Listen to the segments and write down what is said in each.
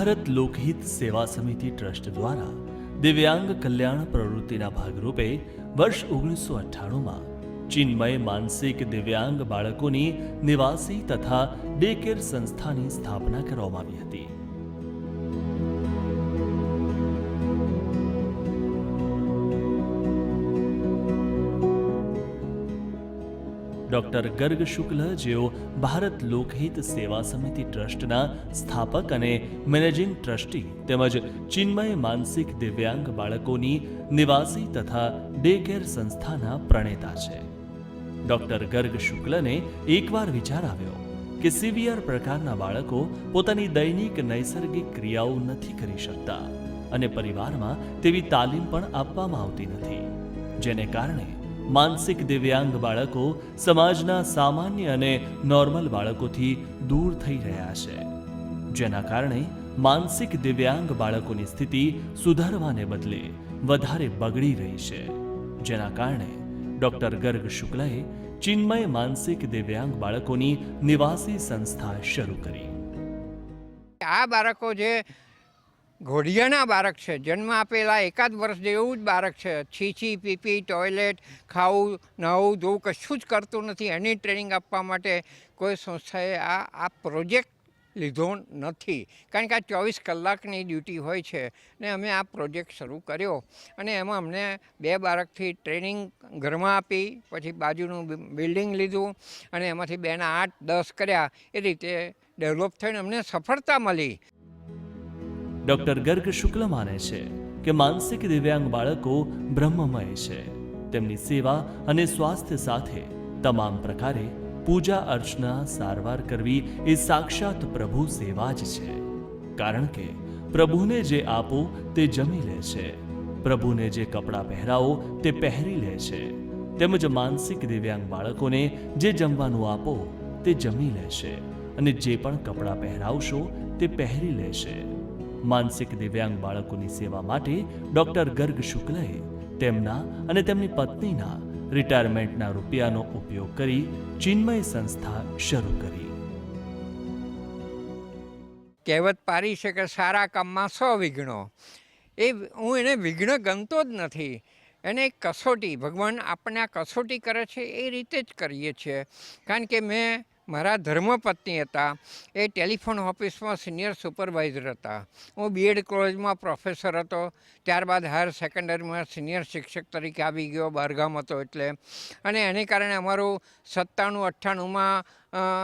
ભારત લોકહિત સેવા સમિતિ ટ્રસ્ટ દ્વારા દિવ્યાંગ કલ્યાણ પ્રવૃત્તિના ભાગરૂપે વર્ષ ઓગણીસો અઠ્ઠાણુંમાં ચિન્મય માનસિક દિવ્યાંગ બાળકોની નિવાસી તથા ડે કેર સંસ્થાની સ્થાપના કરવામાં આવી હતી. ડોક્ટર ગર્ગ શુક્લ જેઓ ભારત લોકહિત સેવા સમિતિ ટ્રસ્ટના સ્થાપક અને મેનેજિંગ ટ્રસ્ટી તેમજ ચિન્મય માનસિક દિવ્યાંગ બાળકોની નિવાસી તથા ડે કેર સંસ્થાના પ્રણેતા છે. ડોક્ટર ગર્ગ શુક્લને એકવાર વિચાર આવ્યો કે સિવિયર પ્રકારના બાળકો પોતાની દૈનિક નૈસર્ગિક ક્રિયાઓ નથી કરી શકતા અને પરિવારમાં તેવી તાલીમ પણ આપવામાં આવતી નથી, જેને કારણે માનસિક દિવ્યાંગ બાળકો સમાજના સામાન્ય અને નોર્મલ બાળકોથી દૂર થઈ રહ્યા છે. જેના કારણે માનસિક દિવ્યાંગ બાળકોની સ્થિતિ સુધારવાને બદલે વધારે બગડી રહી છે. જેના કારણે ડોક્ટર ગર્ગ શુક્લએ ચિન્મય માનસિક દિવ્યાંગ બાળકોની નિવાસી સંસ્થા શરૂ કરી. આ બાળકો જે ઘોડિયાના બાળક છે. જન્મ આપેલા એકાદ વર્ષ જેવું જ બાળક છે. છીછી, પીપી, ટોયલેટ, ખાવું, નહાવું, ધોવું, કશું જ કરતું નથી. એની ટ્રેનિંગ આપવા માટે કોઈ સંસ્થાએ આ આ પ્રોજેક્ટ લીધો નથી. કારણ કે આ ચોવીસ કલાકની ડ્યુટી હોય છે ને અમે આ પ્રોજેક્ટ શરૂ કર્યો અને એમાં અમને બે બાળકથી ટ્રેનિંગ ઘરમાં આપી, પછી બાજુનું બિલ્ડિંગ લીધું અને એમાંથી બેના આઠ દસ કર્યા. એ રીતે ડેવલપ થઈને અમને સફળતા મળી. ડોક્ટર ગર્ગ શુક્લ માને છે કે માનસિક દિવ્યાંગ બાળકો બ્રહ્મમય છે. તેમની સેવા અને સ્વાસ્થ્ય સાથે તમામ પ્રકારે પૂજા અર્ચના સારવાર કરવી એ સાક્ષાત પ્રભુ સેવા જ છે. કારણ કે પ્રભુને જે આપો તે જમી લે છે. પ્રભુને જે કપડાં પહેરાવો તે પહેરી લે છે. તેમજ માનસિક દિવ્યાંગ બાળકોને જે જમવાનું આપો તે જમી લેશે અને જે પણ કપડાં પહેરાવશો તે પહેરી લેશે માનસિક દિવ્યાંગ બાળકોની સેવા માટે ડોક્ટર ગર્ગ શુક્લએ તેમના અને તેમની પત્નીના રિટાયરમેન્ટના રૂપિયાનો ઉપયોગ કરી ચિન્મય સંસ્થા શરૂ કરી. કહેવત પારી છે કે સારા કામમાં સો વિઘ્નો. એ હું એને વિઘ્ન ગમતો જ નથી. એને કસોટી ભગવાન આપણને આ કસોટી કરે છે એ રીતે જ કરીએ છીએ. કારણ કે મેં મારા ધર્મપત્ની હતા. એ ટેલિફોન ઓફિસમાં સિનિયર સુપરવાઇઝર હતા. હું બીએડ કોલેજમાં પ્રોફેસર હતો. ત્યારબાદ હાયર સેકન્ડરીમાં સિનિયર શિક્ષક તરીકે આવી ગયો બહારગામ હતો એટલે. અને એને કારણે અમારું સત્તાણું અઠ્ઠાણુંમાં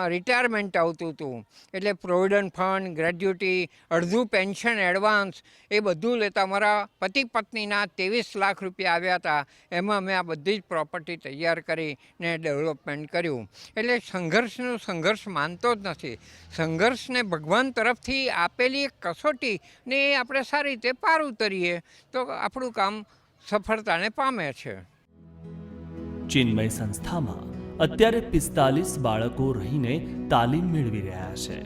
રિટાયરમેન્ટ આવતું હતું. એટલે પ્રોવિડન્ટ ફંડ ગ્રેજ્યુટી અડધું પેન્શન એડવાન્સ એ બધું લેતા મારા પતિ પત્નીના ત્રેવીસ લાખ રૂપિયા આવ્યા હતા. એમાં મેં આ બધી જ પ્રોપર્ટી તૈયાર કરી ને ડેવલપમેન્ટ કર્યું. એટલે સંઘર્ષનો સંઘર્ષ માનતો જ નથી. સંઘર્ષને ભગવાન તરફથી આપેલી એક કસોટી ને એ આપણે સારી રીતે પાર ઉતરીએ તો આપણું કામ સફળતાને પામે છે. ચિન્મય સંસ્થામાં અત્યારે પિસ્તાલીસ બાળકો રહીને તાલીમ મેળવી રહ્યા છે.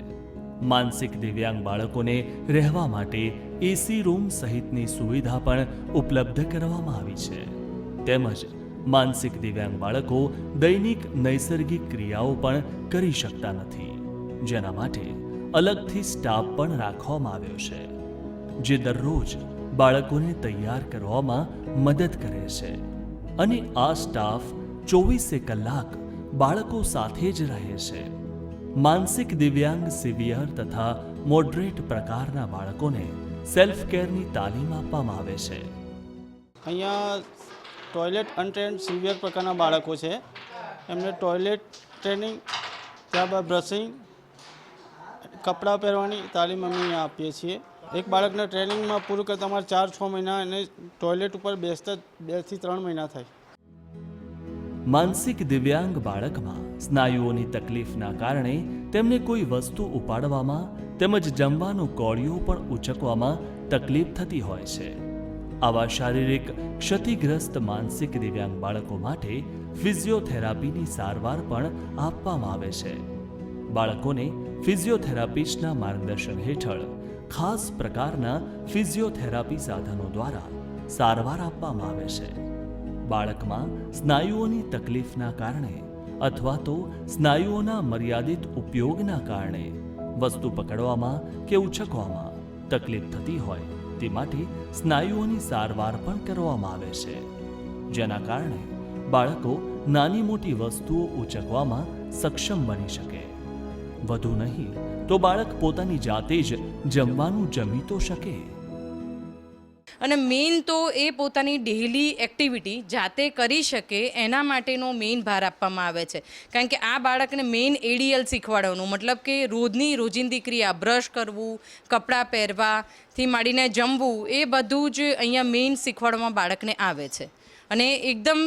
માનસિક દિવ્યાંગ બાળકોને રહેવા માટે એસી રૂમ સહિતની સુવિધા પણ ઉપલબ્ધ કરવામાં આવી છે. તેમજ માનસિક દિવ્યાંગ બાળકો દૈનિક નૈસર્ગિક ક્રિયાઓ પણ કરી શકતા નથી, જેના માટે અલગથી સ્ટાફ પણ રાખવામાં આવ્યો છે, જે દરરોજ બાળકોને તૈયાર કરવામાં મદદ કરે છે. અને આ સ્ટાફ ચોવીસે કલાક બાળકો સાથે જ રહે છે. માનસિક દિવ્યાંગ સિવિયર તથા મોડરેટ પ્રકારના બાળકોને સેલ્ફ કેરની તાલીમ આપવામાં આવે છે. અહીંયા ટોયલેટ અનટ્રેન્ડ સિવિયર પ્રકારના બાળકો છે. એમને ટોયલેટ ટ્રેનિંગ, ત્યારબાદ બ્રશિંગ, કપડાં પહેરવાની તાલીમ અમે અહીંયા આપીએ છીએ. એક બાળકને ટ્રેનિંગમાં પૂરું કરતા અમારે ચાર છ મહિના એને ટોયલેટ ઉપર બેસતા બેથી ત્રણ મહિના થાય. માનસિક દિવ્યાંગ બાળકમાં સ્નાયુઓની તકલીફના કારણે તેમને કોઈ વસ્તુ ઉપાડવામાં તેમજ જમવાનું કોળિયું પણ ઉચકવામાં તકલીફ થતી હોય છે. આવા શારીરિક ક્ષતિગ્રસ્ત માનસિક દિવ્યાંગ બાળકો માટે ફિઝિયોથેરાપીની સારવાર પણ આપવામાં આવે છે. બાળકોને ફિઝિયોથેરાપિસ્ટના માર્ગદર્શન હેઠળ ખાસ પ્રકારના ફિઝિયોથેરાપી સાધનો દ્વારા સારવાર આપવામાં આવે છે. બાળકમાં સ્નાયુઓની તકલીફના કારણે અથવા તો સ્નાયુઓના મર્યાદિત ઉપયોગના કારણે વસ્તુ પકડવામાં કે ઉછકવામાં તકલીફ થતી હોય તે માટે સ્નાયુઓની સારવાર પણ કરવામાં આવે છે. જેના કારણે બાળકો નાની મોટી વસ્તુઓ ઉચકવામાં સક્ષમ બની શકે. વધુ નહીં તો બાળક પોતાની જાતે જ જમવાનું જમી તો શકે. અને મેઇન તો એ પોતાની ડેઇલી એક્ટિવિટી જાતે કરી શકે એના માટેનો મેઇન ભાર આપવામાં આવે છે. કારણ કે આ બાળકને મેઇન એડીએલ શીખવાડવાનું, મતલબ કે રોજની રોજિંદી ક્રિયા બ્રશ કરવું, કપડાં પહેરવાથી માંડીને જમવું, એ બધું જ અહીંયા મેઇન શીખવાડવામાં બાળકને આવે છે. અને એકદમ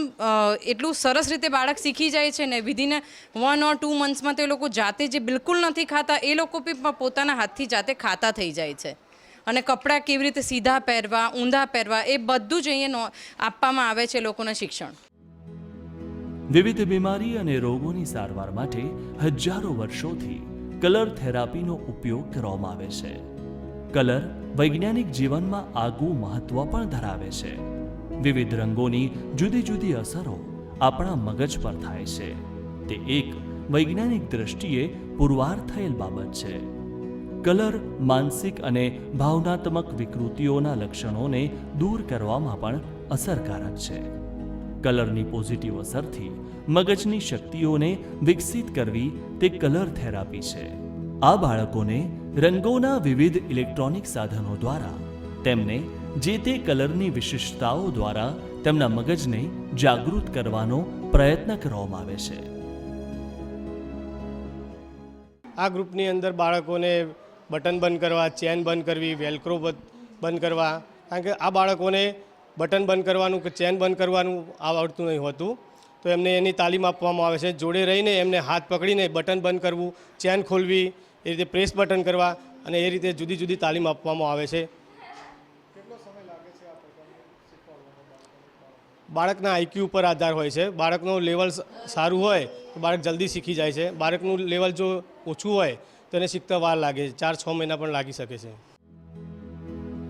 એટલું સરસ રીતે બાળક શીખી જાય છે ને વિધિન વન ઓર ટુ મંથ્સમાં તો એ લોકો જાતે જે બિલકુલ નથી ખાતા, એ લોકો બી પોતાના હાથથી જાતે ખાતા થઈ જાય છે. અને કપડાં કેવી રીતે સીધા પહેરવા, ઊંધા પહેરવા, એ બધું જ અહીંયા આપવામાં આવે છે લોકોને શિક્ષણ. વિવિધ બીમારી અને રોગોની સારવાર માટે હજારો વર્ષોથી કલર થેરાપીનો ઉપયોગ કરવામાં આવે છે. કલર વૈજ્ઞાનિક જીવનમાં આગવું મહત્વ પણ ધરાવે છે. વિવિધ રંગોની જુદી જુદી અસરો આપણા મગજ પર થાય છે. તે એક વૈજ્ઞાનિક દ્રષ્ટિએ પુરવાર થયેલ બાબત છે. કલર, માનસિક અને ભાવનાત્મક વિકૃતિઓના લક્ષણોને દૂર કરવામાં પણ અસરકારક છે. કલરની પોઝિટિવ અસરથી મગજની શક્તિઓને વિકસિત કરવી તે કલર થેરાપી છે. આ બાળકોને રંગોના વિવિધ ઇલેક્ટ્રોનિક સાધનો દ્વારા તેમને જે તે કલરની વિશિષ્ટતાઓ દ્વારા તેમના મગજને જાગૃત કરવાનો પ્રયત્ન કરવામાં આવે છે. આ ગ્રુપની અંદર બાળકોને બટન બંધ કરવા, ચેન બંધ કરવી, વેલ્ક્રો બંધ કરવા. કારણ કે આ બાળકોને બટન બંધ કરવાનું કે ચેન બંધ કરવાનું આવડતું નહીં હોતું. તો એમને એની તાલીમ આપવામાં આવે છે. જોડે રહીને એમને હાથ પકડીને બટન બંધ કરવું, ચેન ખોલવી, એ રીતે પ્રેસ બટન કરવા અને એ રીતે જુદી જુદી તાલીમ આપવામાં આવે છે. બાળકના આઈક્યુ ઉપર આધાર હોય છે. બાળકનું લેવલ સારું હોય તો બાળક જલ્દી શીખી જાય છે. બાળકનું લેવલ જો ઓછું હોય તો એને શીખતા વાર લાગે છે. ચાર છ મહિના પણ લાગી શકે છે.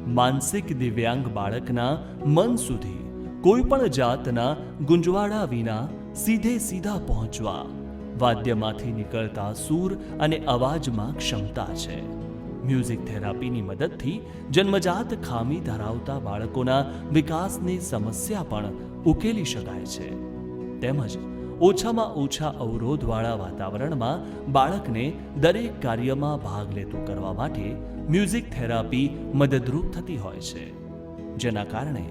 માનસિક દિવ્યાંગ બાળકના મન સુધી કોઈ પણ જાતના ગુંજવાડા વિના સીધે સીધા પહોંચવા. વાદ્યમાંથી નીકળતા સૂર અને અવાજમાં ક્ષમતા છે. મ્યુઝિક થેરાપીની મદદથી જન્મજાત ખામી ધરાવતા બાળકોના વિકાસની સમસ્યા પણ ઉકેલી શકાય છે. તેમજ ઓછામાં ઓછા અવરોધવાળા વાતાવરણમાં બાળકને દરેક કાર્યમાં ભાગ લેતું કરવા માટે મ્યુઝિક થેરાપી મદદરૂપ થતી હોય છે. જેના કારણે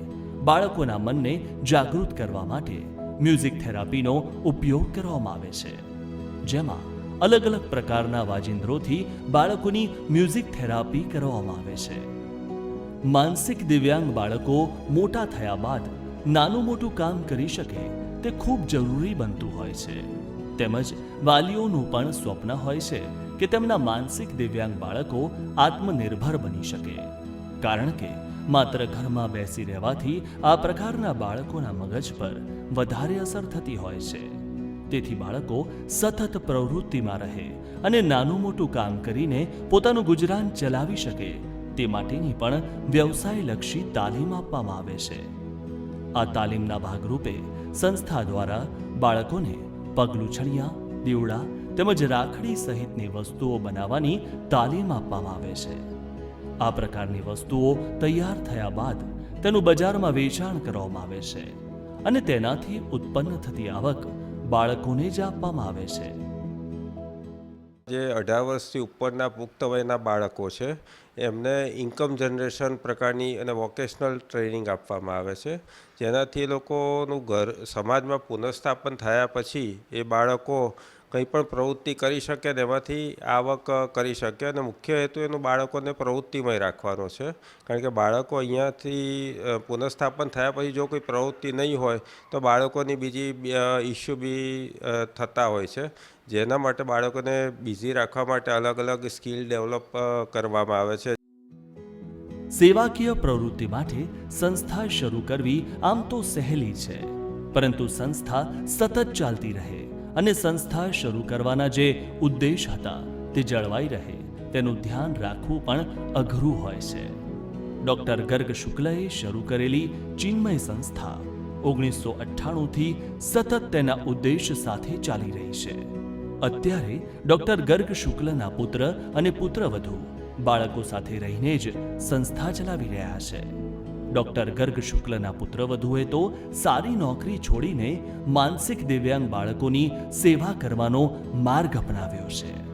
બાળકોના મનને જાગૃત કરવા માટે મ્યુઝિક થેરાપીનો ઉપયોગ કરવામાં આવે છે. જેમાં અલગ અલગ પ્રકારના વાજિંદ્રોથી બાળકોની મ્યુઝિક થેરાપી કરવામાં આવે છે. માનસિક દિવ્યાંગ બાળકો મોટા થયા બાદ નાનું મોટું કામ કરી શકે તે ખૂબ જરૂરી બનતું હોય છે. તેમજ વાલીઓનું પણ સ્વપ્ન હોય છે કે તેમના માનસિક દિવ્યાંગ બાળકો આત્મનિર્ભર બની શકે. કારણ કે માત્ર ઘરમાં બેસી રહેવાથી આ પ્રકારના બાળકોના મગજ પર વધારે અસર થતી હોય છે. તેથી બાળકો સતત પ્રવૃત્તિમાં રહે અને નાનું મોટું કામ કરીને પોતાનું ગુજરાન ચલાવી શકે. તે માટેની પણ વ્યવસાયલક્ષી તાલીમ આપવામાં આવે છે. આ તાલીમના ભાગરૂપે સંસ્થા દ્વારા બાળકોને પગલુછણિયા દીવડા તેમજ રાખડી સહિતની વસ્તુઓ બનાવવાની તાલીમ આપવામાં આવે છે. આ પ્રકારની વસ્તુઓ તૈયાર થયા બાદ તેનું બજારમાં વેચાણ કરવામાં આવે છે અને તેનાથી ઉત્પન્ન થતી આવક બાળકોને જ આપવામાં આવે છે. જે અઢાર વર્ષથી ઉપરના પુખ્ત વયના બાળકો છે, એમને ઇન્કમ જનરેશન પ્રકારની અને વોકેશનલ ટ્રેનિંગ આપવામાં આવે છે. જેનાથી એ લોકોનું ઘર, સમાજમાં પુનઃસ્થાપન થયા પછી એ બાળકો કંઈ પણ પ્રવૃત્તિ કરી શકે ને એમાંથી આવક કરી શકે અને મુખ્ય હેતુ એનું બાળકોને પ્રવૃત્તિમય રાખવાનો છે. કારણ કે બાળકો અહીંયાથી પુનઃસ્થાપન થયા પછી જો કોઈ પ્રવૃત્તિ નહીં હોય, તો બાળકોની બીજી ઇસ્યુ બી થતા હોય છે. જેના માટે બાળકોને બિઝી રાખવા માટે અલગ અલગ સ્કિલ ડેવલપ કરવામાં આવે છે. સેવાકીય પ્રવૃત્તિ માટે સંસ્થા શરૂ કરવી આમ તો સહેલી છે, પરંતુ સંસ્થા સતત ચાલતી રહે. અને સંસ્થા શરૂ કરવાના જે ઉદ્દેશ હતા તે જળવાઈ રહે. તેનું ધ્યાન રાખવું પણ અઘરું હોય છે. ડૉક્ટર ગર્ગ શુક્લએ શરૂ કરેલી ચિન્મય સંસ્થા ઓગણીસો અઠ્ઠાણુંથી સતત તેના ઉદ્દેશ સાથે ચાલી રહી છે. અત્યારે ડૉક્ટર ગર્ગ શુક્લના પુત્ર અને પુત્રવધુ બાળકો સાથે રહીને જ સંસ્થા ચલાવી રહ્યા છે. ડોક્ટર ગર્ગ શુક્લના પુત્રવધુએ તો સારી નોકરી છોડીને માનસિક દિવ્યાંગ બાળકોની સેવા કરવાનો માર્ગ અપનાવ્યો છે.